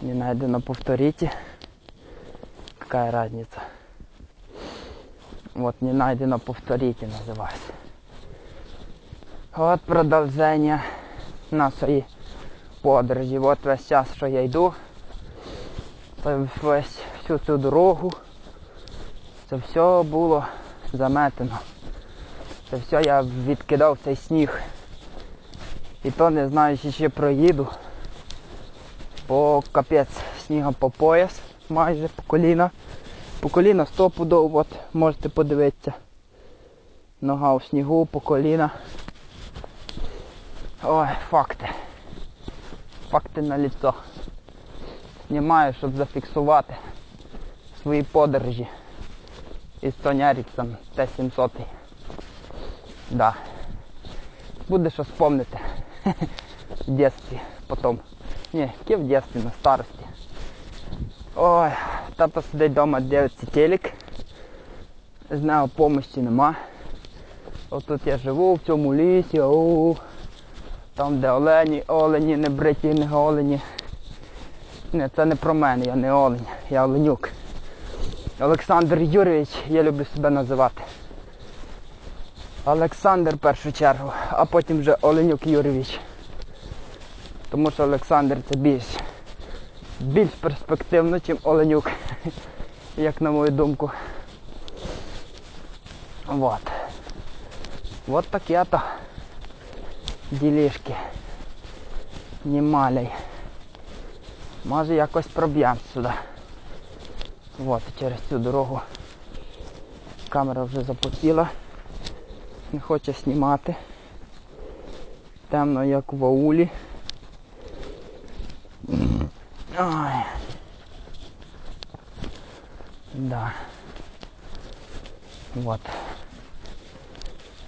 Не найдено повторите. Какая разница? Вот не найдено повторите називається. От продовження нашої подорожі. От весь час, що я йду. Весь всю цю дорогу. Це все було заметено. Це все я відкидав цей сніг. І то не знаю, чи ще проїду. Бо капець снігом по пояс, майже по коліна. По коліна стопудов, от можете подивитися. Нога у снігу, по коліна. Ой, факти. Факти на ліцо. Знімаю, щоб зафіксувати свої подорожі із Ericsson T700. Да. Буде що спомнити. В дитинстві потім. Ні, яке в дитинстві, на старості. Ой, тато сидить вдома, дивиться телек. З нього допомоги нема. Отут я живу в цьому лісі, оу. Там де олені, олені, не бриті, не голені. Не, це не про мене, я не олень, я оленюк. Олександр Юрійович, я люблю себе називати. Олександр в першу чергу, а потім вже Оленюк Юрійович. Тому що Олександр це більш більш перспективно, ніж Оленюк, як на мою думку. Вот. Вот таке то ділішки. Німалей. Може якось проб'ємо сюди. Вот, через цю дорогу. Камера вже запотіла. Не хоче знімати. Темно як в аулі. Ой. Да. Вот.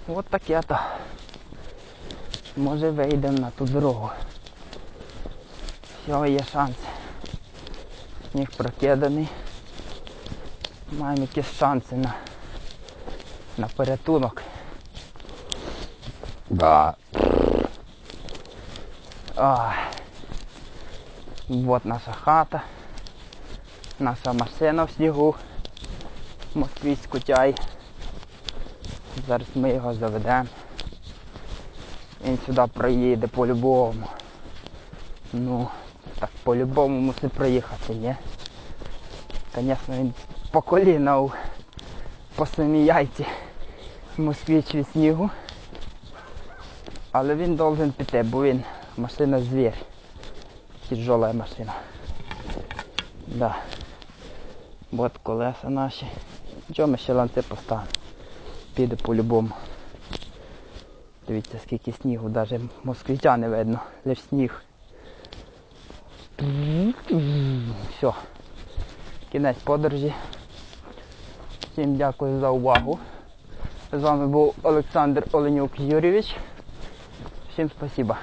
Вот таке то. Може вийдемо на ту дорогу. Все, є шанс. Сніг прокиданий. Маємо якісь шанси на, на порятунок. Да. Ой. Вот наша хата. Наша машина в снігу. Москві скутяй. Зараз ми його заведемо. Він сюди проїде по-любому. Ну, так по-любому мусить проїхати, ні? Звісно, він по коліна у- по самій яйці в Москві чи снігу. Але він должен піти, бо він машина звір. Тяжелая машина. Да. Вот колеса наші. Чого ми ще ланци поставимо? Піде по-любому. Дивіться, скільки снігу, навіть москвича не видно, лише сніг. Все. Кінець подорожі. Всім дякую за увагу. З вами був Олександр Оленюк Юрійович. Всім спасибо.